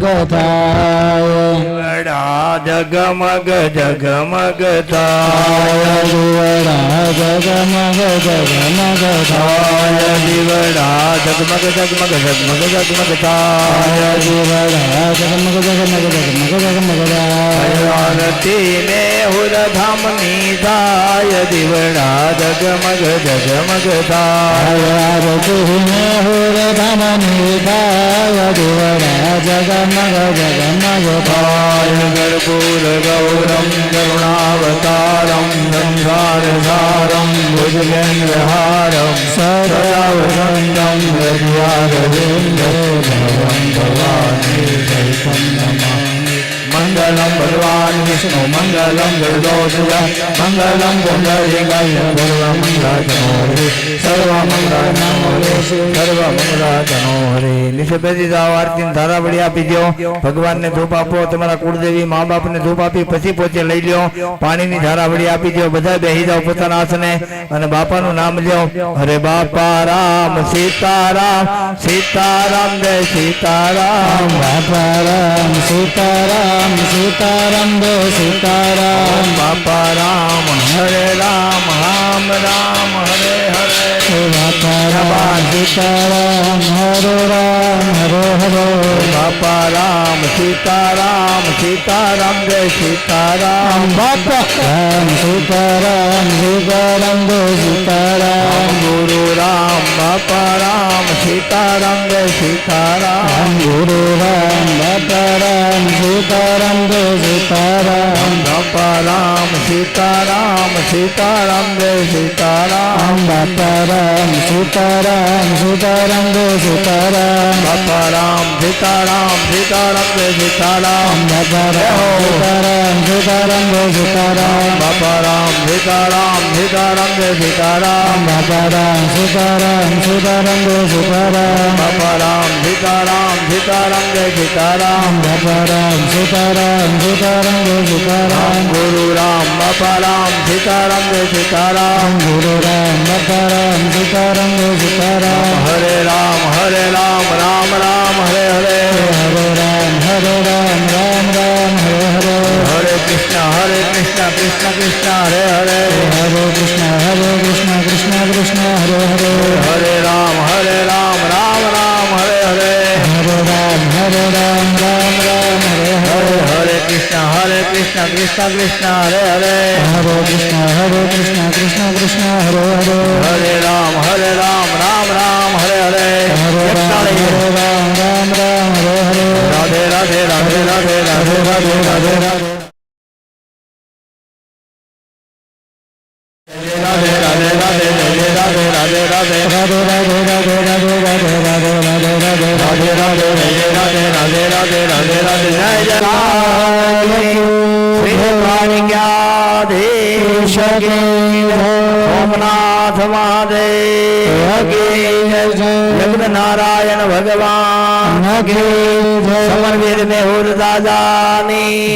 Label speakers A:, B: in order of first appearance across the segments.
A: જગમગ થાય
B: જગમગ જગમગ
A: થાય દીવડા જગમગ જગમગ થાય
B: દીવડા જગમગ જગમગ જગમગ જગમગ થાય
A: દીવડા જગમગ જગમગ જગમગ જગમગ થાય
B: આરતી ને હુરધામની થાય દીવડા જગમગ જગમગ થાય
A: આરતીને હુર ધમની થાય દીવડા જગમગ
B: गगनगपाय कर्पूरगौरं करुणावतारं गङ्गारसारं भुजगेन्द्रहारं सदावन्दं हृद्यागवेन्द्रो भवं भवानि दर्शनं સર્વમંગળાજનો હરે સર્વમંગળાજનો હરે સર્વમંગળાજનો હરે નિશબેદી જાઓ આરતી ધારાવળી આપી દો બધા બેહી જાઓ પોતાના આસને અને બાપાનું નામ લ્યો। હરે બાપા રામ, સીતારામ સીતારામ જય સીતારામ।
A: બાપારામ સીતારામ સીતારામ જય સીતારામ.
B: બાપા રામ હરે રામ રામ રામ હરે
A: સીતારામ હરો રામ હરો હરો
B: બાપા રામ સીતારામ સીતારામ જય સીતારામ
A: બાપા રામ સીતારામ સીતારામ જય સીતારામ
B: ગુરુ રામ બાપા રામ સીતારામ જય સીતારામ
A: રામ
B: બાપા રામ સીતારામ જય સીતારામ બાપા રામ સીતારામ સીતારામ જય સીતારામ બાપા રામ સીતારામ सीताराम
A: सीताराम जय सीताराम बापाराम सीताराम
B: सीताराम जय सीताराम बापाराम सीताराम सीताराम
A: जय सीताराम बापाराम सीताराम सीताराम
B: जय सीताराम बापाराम सीताराम सीताराम जय सीताराम
A: बापाराम सीताराम सीताराम जय सीताराम बापाराम
B: सीताराम सीताराम जय सीताराम गुरु सीताराम जय सीताराम
A: गुरु राम राम सीताराम जय सीताराम हरे राम
B: हरे राम राम राम हरे हरे हरे राम
A: हरे राम राम राम हरे हरे हरे कृष्णा
B: हरे कृष्णा कृष्ण कृष्ण हरे हरे हरे कृष्णा
A: हरे कृष्णा कृष्ण कृष्ण हरे हरे हरे
B: राम
A: हरे
B: राम કૃષ્ણ કૃષ્ણ કૃષ્ણ હરે હરે
A: હરે કૃષ્ણ હરે કૃષ્ણ કૃષ્ણ કૃષ્ણ હરે હરે
B: હરે રામ હરે રામ રામ રામ હરે હરે
A: હરે રામ. હરે રામ રામ રામ હરે હરે
B: રાધે રાધે રાધે રાધે રાધે રાધે રાધે રાધે Shaggy, સોમનાથ મહાદેવ લગ્ન નારાયણ ભગવાન સમરવીર મેહુર દાદાની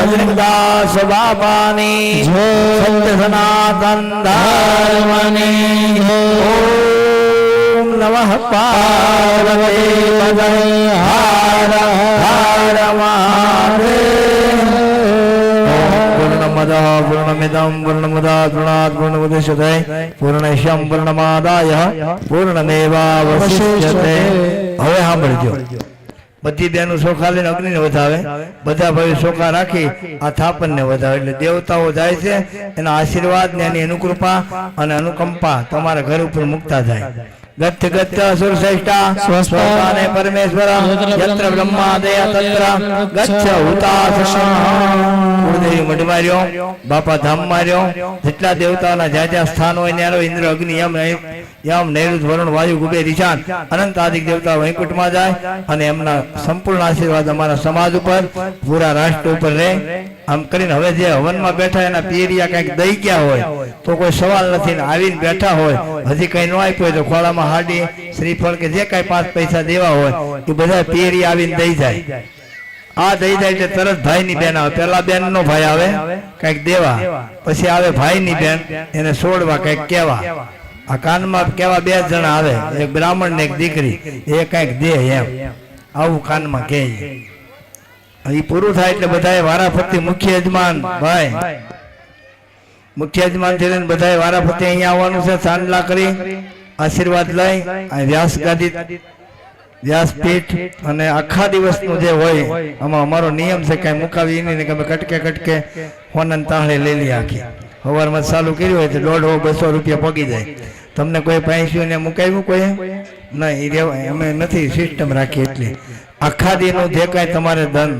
B: ભજનદાસ બાપાની સત્ય સનાતન ધર્મની ઓમ નમઃ પાર્વતી હર હર મહાદેવ. પૂર્ણમદ पूर्णमिदं પૂર્ણમદાત पूर्णमुदिश्यते પૂર્ણશ્યમ પૂર્ણમાદાય પૂર્ણમેવાવશિષ્યતે હવે સાંભળજો. બધી બેનું સોખા લઈને અગ્નિને વધાવે. બધા ભાઈ સોખા રાખી આ થાપનને વધાવે. એટલે દેવતાઓ જાય છે એના આશીર્વાદ ને એની અનુકૃપા અને અનુકંપા તમારા ઘર ઉપર મુકતા જાય. ગત્ત ગત્ત અસુર શ્રેષ્ઠા સ્વસ્વાને પરમેશ્વર. યત્ર બ્રહ્માદય તત્ર ગચ્છ હુતાસન કુળદેવી મઢ માર્યો બાપા ધામ માર્યો જેટલા દેવતાના જ્યાં જ્યાં સ્થાન હોય ન્યારો ઇન્દ્ર અગ્નિ યમ યમ નૈરુત વરુણ વાયુ કુબેર ઈશાન અનંત આદિક દેવતા વૈકુંઠમાં જાય અને એમના સંપૂર્ણ આશીર્વાદ અમારા સમાજ ઉપર પૂરા રાષ્ટ્ર ઉપર રહે. આમ કરીને હવે જે હવનમાં બેઠા એના પિયરિયા કંઈક દઈ ગયા હોય તો કોઈ સવાલ નથી ને આવીને બેઠા હોય હજી કઈ ન આપ્યું હોય તો ખોળામાં હાડી શ્રીફળ કે જે કઈ પાંચ પૈસા દેવા હોય એ બધા પિયરી આવીને દઈ જાય. આ દઈ જાય એટલે તરત ભાઈ ની બેન આવે. પેલા બેન નો ભાઈ આવે કંઈક દેવા. પછી આવે ભાઈ ની બેન એને છોડવા કંઈક કેવા આ કાનમાં કેવા બે જણા આવે. એક બ્રાહ્મણ ને એક દીકરી. એ કંઈક દે એમ. આવું કાનમાં કે એ પૂરું થાય એટલે બધાએ વારાફરતી મુખ્ય યજમાન ભાઈ. મુખ્ય યજમાન થઈને બધાએ વારાફરતી અહીંયા આવવાનું છે ચાંદલા કરી આશીર્વાદ લઈ વ્યાસ ગાદી વ્યાસપીઠ અને આખા દિવસનું જે હોય આમાં અમારો નિયમ છે કાંઈ મુકાવી નહીં કે અમે કટકે કટકે ફોનન તાહળે લઈ લઈ આખી. સવારમાં ચાલુ કર્યું હોય તો દોઢો બસો રૂપિયા પગી જાય. તમને કોઈ પાંચ્યું ને મુકાવ્યું કોઈ? ના એ અમે નથી સિસ્ટમ રાખી એટલી. આખા દીનું જે કાંઈ તમારે ધન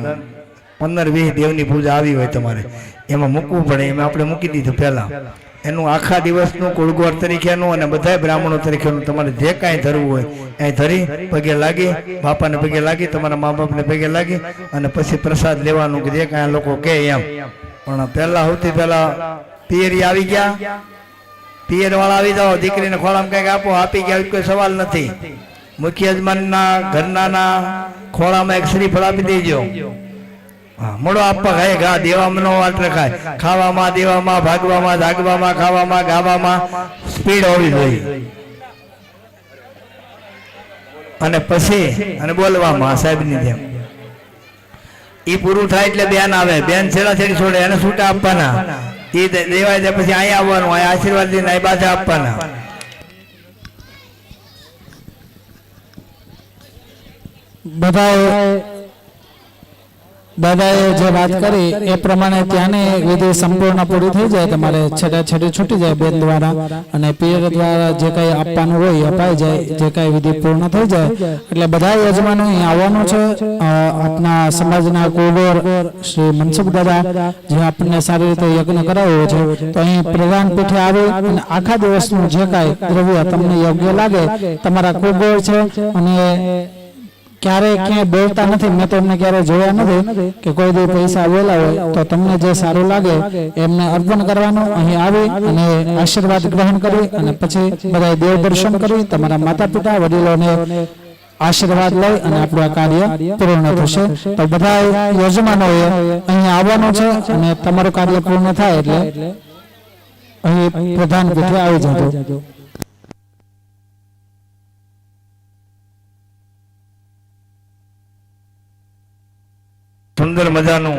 B: પંદર વીસ દેવની પૂજા આવી હોય તમારે. એમાં મૂકવું પડે એમાં આપણે મૂકી દીધું પહેલા. એનું આખા દિવસનું કુળગોર તરીકેનું અને બધા બ્રાહ્મણો તરીકેનું તમારે જે કાંઈ ધરવું હોય, એ ધરી, પગે લાગી, બાપાને પગે લાગી, તમારા મા બાપને પગે લાગી અને પછી પ્રસાદ લેવાનું કે જે કાંઈ લોકો કહે એમ. પણ પહેલા સૌથી પહેલા પિયરી આવી ગયા. પિયર વાળા આવી જાઓ, દીકરીને ખોળામાં કંઈક આપો, આપી ગયા કોઈ સવાલ નથી. મુખ્ય યજમાનના ઘરનાના ખોળામાં એક શ્રીફળ આપી દેજો. મોડો આપવા ખાય ઘા દેવામાં નો વાટ રખાય ખાવામાં, દેવામાં, ભાગવામાં જાગવામાં ખાવામાં, ગાવામાં સ્પીડ હોવી જોઈએ. અને પછી, અને બોલવામાં સાહેબની જેમ. એ પૂરું થાય એટલે બેન આવે. બેન છેડા છેડી છોડે, એને છૂટા આપવાના. એ દેવાય જાય પછી અહીંયા આવવાનું અહીંયા આશીર્વાદ લઈને અહીં પાછા આપવાના.
A: બધાએ દાદાએ જે વાત કરી, એ પ્રમાણે ત્યાંની વિધિ સંપૂર્ણ પૂરી થઈ જાય, તમારે છેડે છેડે છૂટી જાય બેન દ્વારા અને પિયર દ્વારા જે કંઈ આપવાનું હોય અપાઈ જાય, જે કંઈ વિધિ પૂર્ણ થઈ જાય. એટલે બધા યજમાનો અહીં આવવાનું છે. આપના સમાજના કુલગોર શ્રી મનસુખ દાદા, જે આપણને સારી રીતે યજ્ઞ કરાવ્યો છે, તો અહીં પ્રધાન પીઠે આવી અને આખા દિવસનું જે કાંઈ દ્રવ્ય તમને યોગ્ય લાગે, તમારા કુગોળ છે અને ક્યારે ક્યાંય બોલતા નથી. મેં તો એમને ક્યારે જોયા નથી કે કોઈ દી પૈસા આવેલા હોય તો તમને જે સારું લાગે એમને અર્પણ કરવાનું. અહીં આવી અને આશીર્વાદ ગ્રહણ કરી અને પછી બધા દેવ દર્શન કરી તમારા માતા પિતા વડીલોને આશીર્વાદ લઈ અને આપણું આ કાર્ય પૂર્ણ થશે. તો બધા યજમાનોએ અહીં આવવાનું છે અને તમારું કાર્ય પૂર્ણ થાય એટલે અહીં પ્રધાન પીઠે આવી જજો.
B: સુંદર મજાનું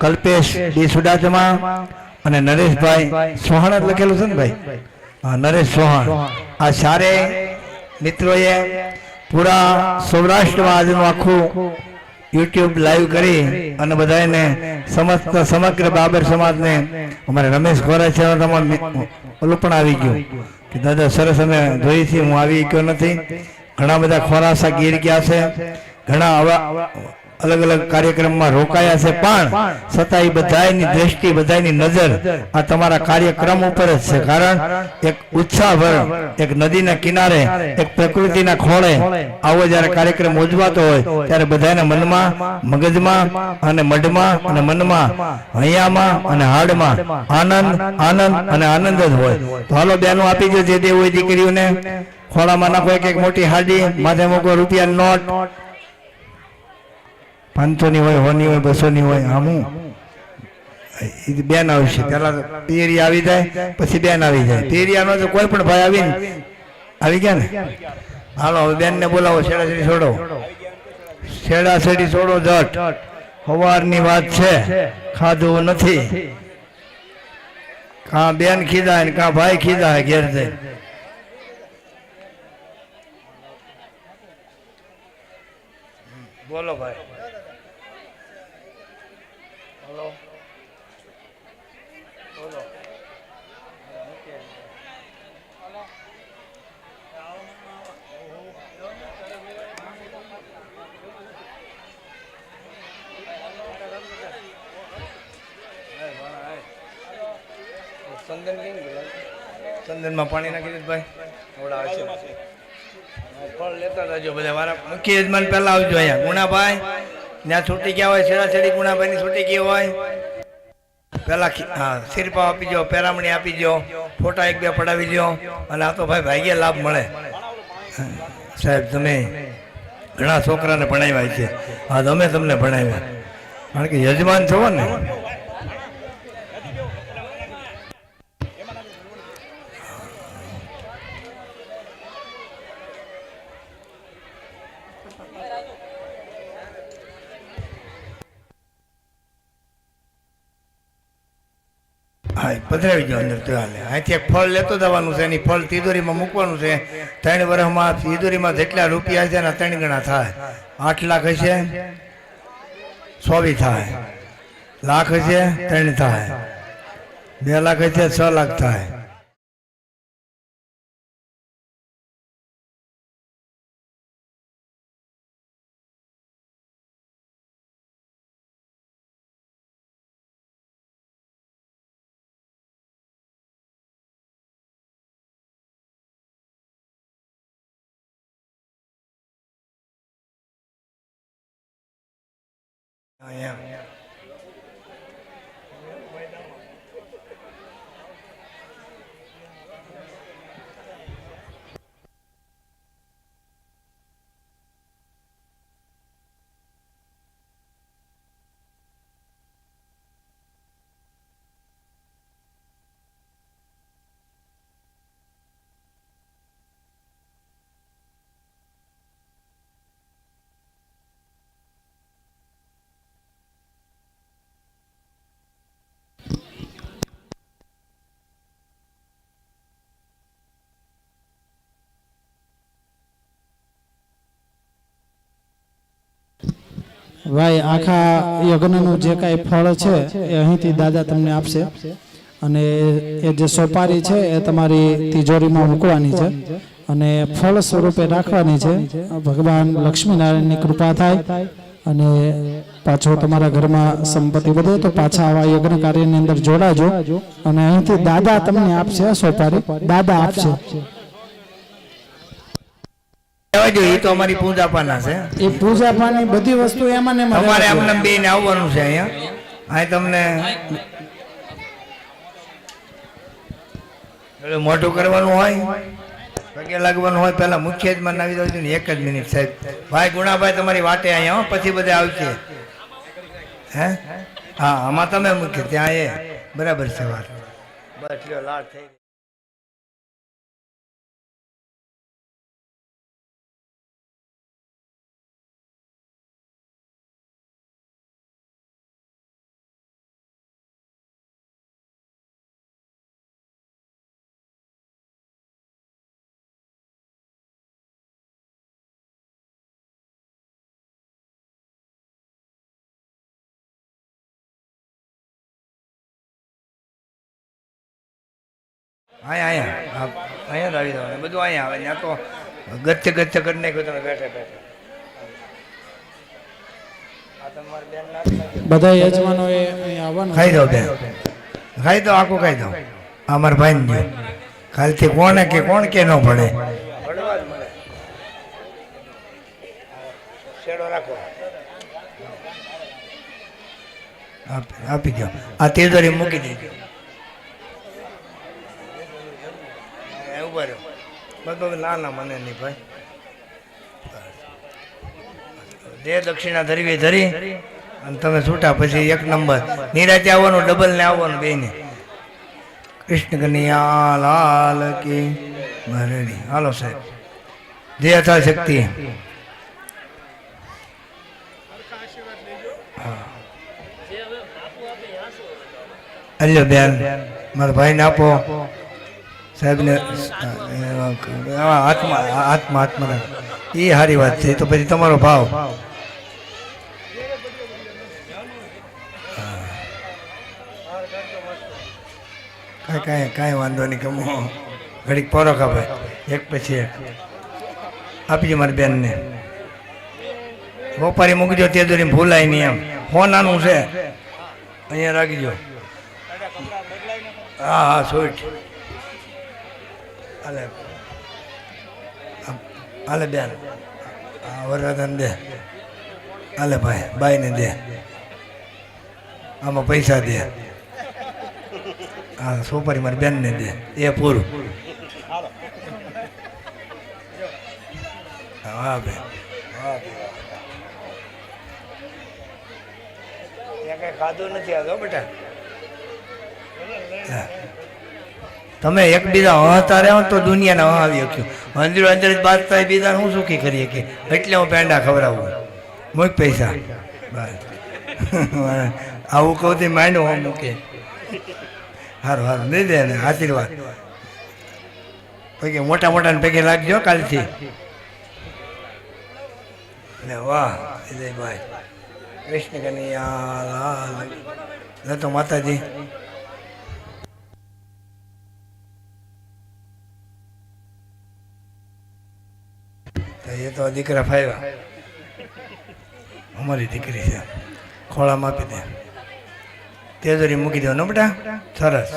B: કલ્પેશ ડી સુડાચમા અને નરેશભાઈ સોહાણ લખેલું છે ને ભાઈ? નરેશ સોહાણ આ સારે મિત્રોએ પૂરા સૌરાષ્ટ્રમાં આજનું આખું યુટ્યુબ લાઈવ કરી અને બધાને સમસ્ત સમગ્ર બાબર સમાજને, અમારે રમેશ ગોરા છે તમારું ઓલું પણ આવી ગયું. કે દાદા, સરસ અમે ધોઈથી હું આવી ગયો નથી. ઘણા બધા ખોરાસા ગીર ગયા છે. ઘણા આવા અલગ અલગ કાર્યક્રમમાં રોકાયા છે પણ છતાં એ બધાની દ્રષ્ટિ બધાની નજર આ તમારા કાર્યક્રમ ઉપર જ છે. કારણ એક ઉત્સાહભર એક નદીના કિનારે એક પ્રકૃતિના ખોળે આવો જ્યારે કાર્યક્રમ ઉજવાતો હોય ત્યારે બધાના મનમાં મગજમાં અને મઢમાં અને મનમાં હૈયામાં અને હાડમાં આનંદ આનંદ અને આનંદ જ હોય. તો હાલો બેનો આપી દો જે દેવું હોય દીકરીઓને. ખોળામાં નાખો એક એક મોટી હાડી માથે મૂકો રૂપિયા નોટ. પાંચસો ની હોય, હોની હોય, બસોની હોય, આમું. બેન આવશે પેલા તો પિયરી આવી જાય, પછી બેન આવી જાય. પિયરિયાનો તો કોઈ પણ ભાઈ આવીને આવી ગયા ને? હાલો, હવે બેન ને બોલાવો છેડા છેડી. છોડો છેડા છેડી જટ. સવારની વાત છે. ખાધું નથી. કાં બેન ખીધા ને કાં ભાઈ ખીધા ઘેર જઈ. બોલો ભાઈ બોલો બોલો ચંદનમાં પાણી નાખી દીધું ભાઈ. થોડા હશે ફળ લેતા રહેજો બધા મારા મુખ્ય યજમાન પહેલા આવજો અહીંયા. ગુણાભાઈ ત્યાં છૂટી ગયા હોય છેડા છેડી ગુણાભાઈ ની છૂટી ગઈ હોય. પેલા હા શિરપા આપી દો પેરામણી આપી દો ફોટા એક બે પડાવી દો અને આ તો ભાઈ ભાગ્ય લાભ મળે. સાહેબ તમે ઘણા છોકરાને ભણાવ્યા છે. હા તમે તમને ભણાવ્યા. કારણ કે યજમાન છો ને? હા પધરાવી દો અંદર તો હાલે. અહીંથી એક ફળ લેતો જવાનું છે, એની ફળ તિજોરીમાં મૂકવાનું છે. ત્રણ વર્ષમાં તિજોરીમાં જેટલા રૂપિયા છે એના ત્રણ ગણા થાય. આઠ લાખ હશે સોવી થાય. લાખ હશે, ત્રણ થાય. બે લાખ હશે, છ લાખ થાય. અહીંયા
A: ભાઈ, આખા યજ્ઞનું જે કાંઈ ફળ છે, એ અહીંથી દાદા તમને આપશે. અને એ જે સોપારી છે, એ તમારી તિજોરીમાં મૂકવાની છે. અને ફળ સ્વરૂપે રાખવાની છે. ભગવાન લક્ષ્મીનારાયણની કૃપા થાય. અને પાછો તમારા ઘરમાં સંપત્તિ વધે તો પાછા આવા યજ્ઞ કાર્યની અંદર જોડાજો. અને અહીંથી દાદા તમને આપશે સોપારી. દાદા આપશે.
B: જોઈએ તો અમારી પૂજા પાના છે.
A: એ પૂજા પાની બધી વસ્તુ એમાં ને
B: અમારે
A: એમને
B: બે ને આવવાનું છે અહીંયા. અહીં તમને મોટું કરવાનું હોય પગે લાગવાનું હોય પહેલા મુખ્ય જ નાવી દઉં છું ને એક જ મિનિટ સાહેબ. ભાઈ ગુણાભાઈ તમારી વાટે અહીંયા હો, પછી બધે આવશે. હે? હા આમાં તમે મુખ્ય ત્યાં એ. બરાબર છે વાત. બસ લાડ થઈ અહીંયા અહીંયા અહીંયા આવી જવાનું. બધું અહીંયા આવે. ત્યાં તો ગચ્ચે ગચ્ચે કરી નાખ્યું તમે બેઠે બેઠે.
A: બધા યજમાનો એ આવવાનું
B: ખાઈ દો બેન. ખાઈ દો આખું ખાઈ દો. આ મારા ભાઈ ને કાલથી કોને કે કોણ કે ન પડે આપી આપી દો. આ તેજોરી મૂકી દેજો. ઊભા રહ્યો ના મને નહીં ભાઈ. દે દક્ષિણા ધરવી, ધરી. અને તમે છૂટા પછી એક નંબર. નિરાતે આવવાનું ડબલ ને આવવાનું બે ને કૃષ્ણ કનૈયા લાલ કે મરણી. હાલો, સાહેબ. જે અથા શક્તિ અલ્યો, બેન. મારા ભાઈને આપો. સાહેબને આત્મા આત્મા આત્મા એ સારી વાત છે. તો પછી તમારો ભાવ? કાંઈ કાંઈ કાંઈ વાંધો નહીં, ગમો. ઘડીક પોરો કાપે એક પછી એક. આપીજો મારી બેનને. વપારી મૂકજો તે દોરી ભૂલાય નહીં એમ. ફોન આનું છે. અહીંયા રાખજો. હા હા સ્વીટ હાલે હાલે બેન વરરાધાને દે હાલે ભાઈ ભાઈને દે આમાં પૈસા દે હા સોપારી મારી બેનને દે એ પૂરું હા બે કઈ ખાધું નથી આવતો બેટા. તમે એકબીજા હતા રહ્યો તો દુનિયાને હહાવી શક્યો મંદિરો અંદર જ બાજતા બીજાને હું સુખી કરીએ કે? એટલે હું પેંડા ખવડાવું. મૂક પૈસા. બસ. આવું કહું માંડો હું મૂકે. સારું સારું દઈ દે ને આશીર્વાદ. પૈકી મોટા મોટા ને પૈકી લાગજો કાલથી. વાહ. વિજયભાઈ. કૃષ્ણ કનૈયા, લાલ. તો માતાજી. એ તો દીકરા ફાવ્યા અમારી દીકરી છે. ખોળામાં આપી દે. તેજોરી મૂકી દો ને બેટા? સરસ.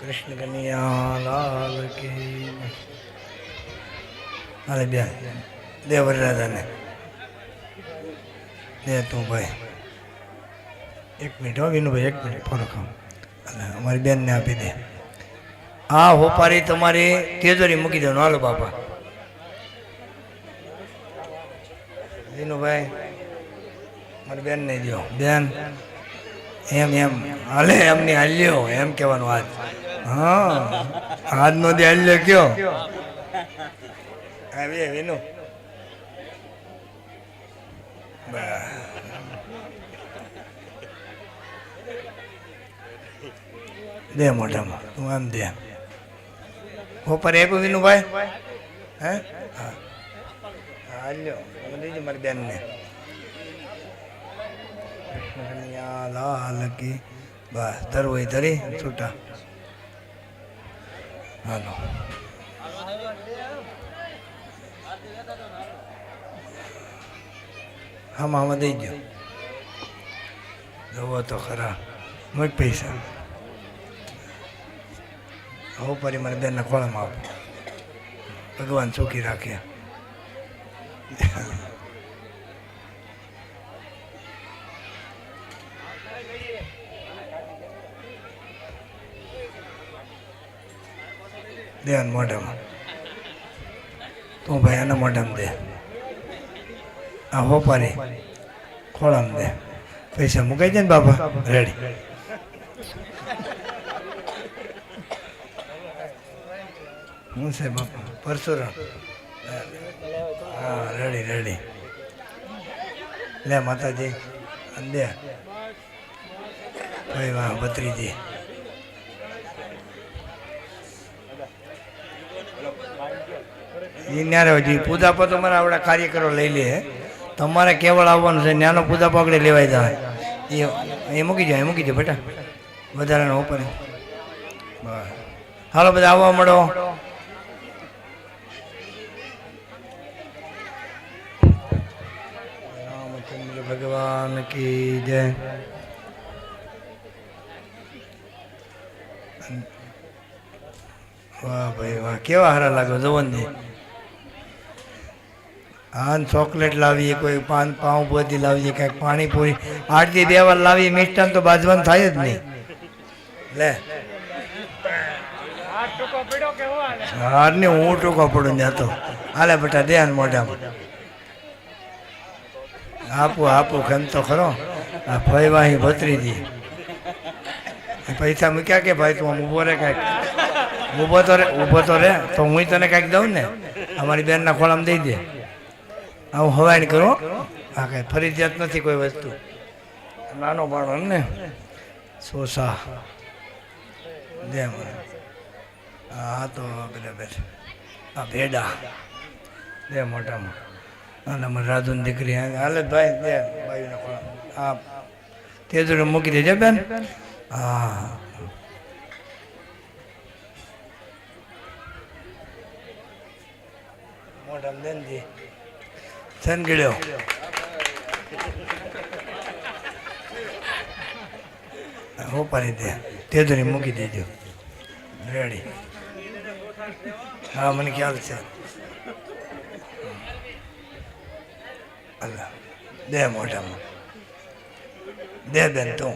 B: કૃષ્ણ કન્યા લાલ કી બે દે રાજાને દે તું ભાઈ. એક મિનિટ હો, વિનુભાઈ, એક મિનિટ, ફોન અને અમારી બેનને આપી દે. હા હોપારી તમારી તેજોરી મૂકી દેવાનું. હાલો, બાપા. વિનુભાઈ, મારી બેનને દો બેન, એમ એમ. હાલે, એમની હાલ્યો, એમ કહેવાનું આજ હા આજનો દે, હાલ્યો, કયો. બે, વિનુ. બસ. દે મોઢામાં. તું આમ દે. ઉપર આપ્યું વિનુભાઈ. હે? હા. હા, લ્યો. તમે દેજો મારી બેનને. લાલ કી બસ ધરવું ધરી છૂટા. હાલો. હા, મામા દઈ ગયો જવો તો ખરા. મત પૈસા. હું પરી મને બેનના ખોળામાં આપો. ભગવાન સુખી રાખે. દેન મોઢામાં. તું ભાઈ એના મોઢામાં દે. આ હોપારી ખોળામાં દે. પૈસા મુકાઈ જાય ને બાપા? રેડી હું છે બાપા, પરશુરામ. હા રેડી રેડી લે માતાજી દે. ભાઈ વાહ, ભત્રીજી. એ ન્યારે હજી પૂજા પર તમારા આપણા કાર્યકરો લઈ લે તમારે કેવળ આવવાનું છે નાનો પૂજા પગડે લેવાય જાય એ એ મૂકી જાય મૂકી જાય બેટા. વધારાનો ઓપન હાલો, બધા આવવા મળો. ભગવાન કી જય. વાહ ભાઈ વાહ, કેવા હારા લાગો જવનજી હા ચોકલેટ લાવીએ કોઈ, પાન પાઉં લાવીએ, કાંઈક પાણીપુરી. આઠથી બે વાર લાવીએ, મિષ્ટાન તો બાજવાન થાય જ નહીં. લે. હાર હું ટૂંકો પડું ત્યાં તો. હાલે બેટા, ધ્યાન મોઢામાં. આપું આપું કેમ તો ખરો. આ ભાઈ વાહી ભતરી ભત્રીજી પૈસા મૂક્યા કે ભાઈ તું ઊભો રે કાંઈક? ઊભો તો રે, ઊભો તો રે, તો હું તને કાંઈક દઉં ને? અમારી બેનના ખોળામાં દઈ દે. આવું હવાઈ કરો. હા કાંઈ ફરજિયાત નથી કોઈ વસ્તુ. નાનો બાળો ને? સોસા. દે હા તો બરાબર. આ ભેડા. દે મોટામાં અને મને રાજુની દીકરી હાલે ભાઈ દે ભાઈના ખોળા. હા તે જોડે મૂકી દેજે બેન. હા. મોઢામાં દે ને જી સન ગળ્યો હો પાડી દે. તે ધરી મૂકી દેજો. રેડી. હા, મને ખ્યાલ છે. અલ્લા દે મોઢામાં. દે બેન તું.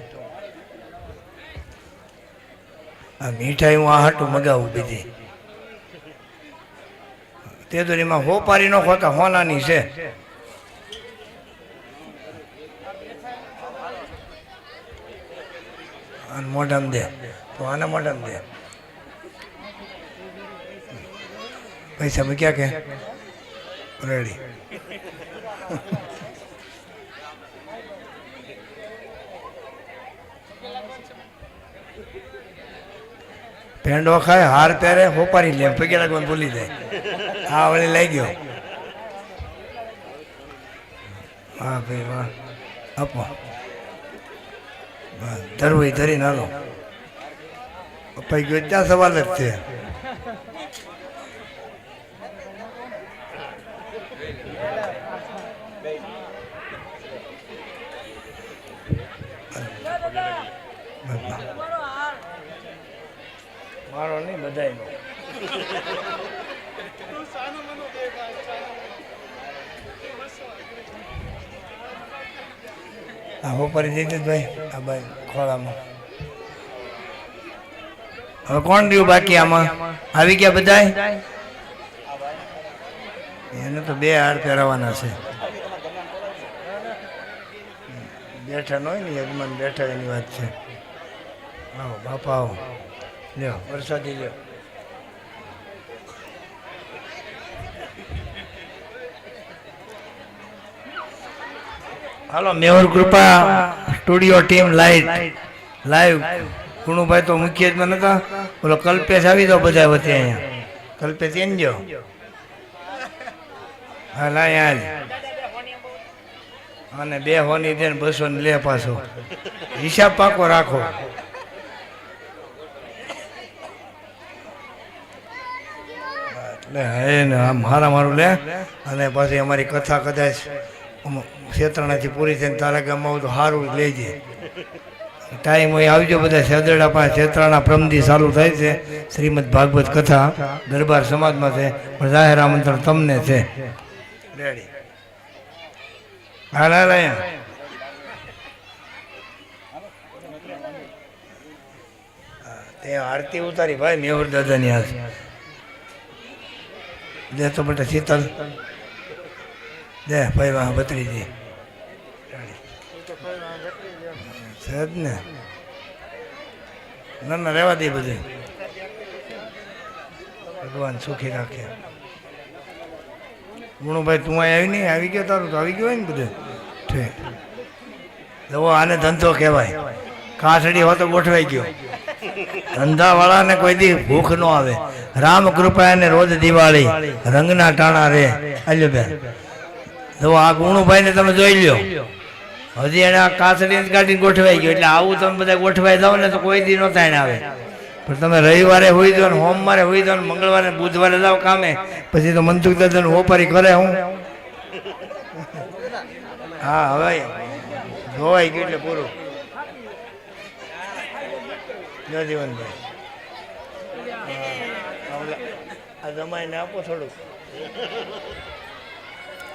B: આ મીઠાઈ હું આહાટું મગાવું બીજી. તે તો એમાં હોપારી નો ખોતા હોનાની છે. અને મોઢામાં દે. તો આના મોઢામાં દે. પૈસા ક્યાં કે? રેડી પેંડો ખાય, હાર પહેરે, હોપારી લે પગે લાગવાનું ભૂલી જાય. હા વળી લઈ ગયો. હા ભાઈ વાહ. આપો. ધરવું ધરી હાલો. અપાઈ ગયો ત્યાં સવાલ જ છે? મારો નહીં, બધાયનો. આ હોપારી જઈ દે ભાઈ, આ ભાઈ ખોળામાં. હવે કોણ રહ્યું બાકી આમાં? આવી ગયા બધાય? એને તો બે હાર પહેરાવાના છે. બેઠા ન હોય ને યજમાન બેઠા, એની વાત છે. આવો, બાપા આવો. લ્યો, વરસાદી લ્યો. હાલો મેહુર Kripa studio team light. Live. Kunubhai તો મુખ્ય જ નતા. બોલો, કલ્પેશ આવી દો બધા વચ્ચે અહીંયા. કલ્પેશ એમ જો. હા, લાય અને બે હોની દે બસો ને લે પાછો. હિસાબ પાકો રાખો. એટલે હે ને આમ હારા મારું લે. અને પછી અમારી કથા કદાચ આમ પૂરી થઈને તારા ગામમાં આવું તો સારું લેજે. ટાઈમ હોય, આવજો બધા સેદરડા પાસે. છેતરાણા પ્રમદી ચાલુ થાય છે શ્રીમદ ભાગવત કથા. દરબાર સમાજમાં છે. પણ જાહેર આમંત્રણ તમને છે. રેડી હાલ અહીંયા. તે આરતી ઉતારી, ભાઈ, મેહુર દાદાની હાથ. દે તો બેટા શીતલ. દે, ભાઈ વાહ બત્રીજી છે જ ને. ના ના, રહેવા દે બધું. ભગવાન સુખી રાખે. ગુણુભાઈ તું અહીં આવી નહીં? આવી ગયો તારું? તો આવી ગયો ને બધું? ઠીક જવો આને ધંધો કહેવાય. કાસડી હો તો ગોઠવાઈ ગયો. ધંધાવાળાને કોઈ દી ભૂખ ન આવે. રામ કૃપા એને રોજ દિવાળી. રંગના ટાણા રે. અલ્યો બેન. જો આ ગુણુભાઈ ને તમે જોઈ લ્યો. હજી એને આ કાસડી કાઢીને ગોઠવાઈ ગયો. એટલે આવું તમે બધા ગોઠવાઈ જાવ ને તો કોઈ દી નો થાય ને આવે. પણ તમે રવિવારે હોઈ દો ને, સોમવારે હોઈ દો ને, મંગળવારે, બુધવારે જાવ કામે. પછી તો મનસુખ દાદા નું હોપારી કરે હું. હા, હવે જોવાઈ ગયું એટલે પૂરું. જય જીવનભાઈ. આ જમાઈને આપો થોડું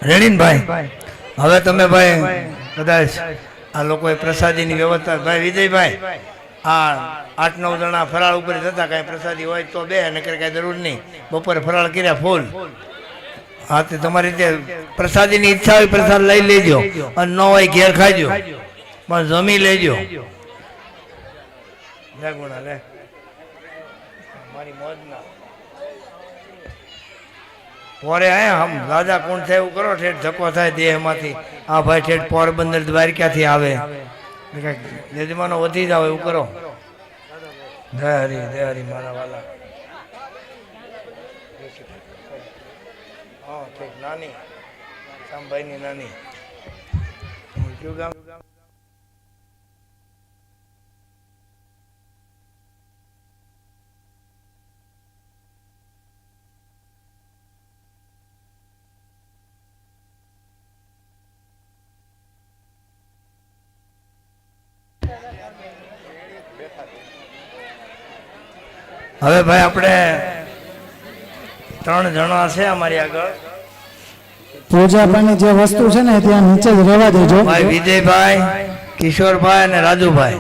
B: રેડી ને ભાઈ હવે તમે ભાઈ કદાચ આ લોકોએ પ્રસાદીની વ્યવસ્થા ભાઈ વિજયભાઈ આ આઠ નવ જણા ફરાળ ઉપર જતા કાંઈ પ્રસાદી હોય તો બે નકર કાંઈ જરૂર નહીં. બપોરે ફરાળ કર્યા ફૂલ. હા તે તમારી રીતે પ્રસાદીની ઈચ્છા હોય પ્રસાદ લઈ લેજો. અને ન હોય ઘેર ખાજો. પણ જમી લેજો. ગુણા લે. મારી મોજ ના. પોરે આમ રાજા કોણ થાય એવું કરો, ઠેઠ ધક્કો થાય દેહમાંથી. આ ભાઈ ઠેઠ પોરબંદર દ્વારકાથી આવે? યજમાનો વધી જાવ એવું કરો. જય હરી જય હરી મારા વાલા. નાની શામભાઈની નાની. ગામ? હવે ભાઈ આપણે ત્રણ જણા છે અમારી આગળ.
A: પૂજા પાણી જે વસ્તુ છે ને ત્યાં નીચે જ રહેવા દેજો.
B: ભાઈ વિજયભાઈ કિશોરભાઈ અને રાજુભાઈ.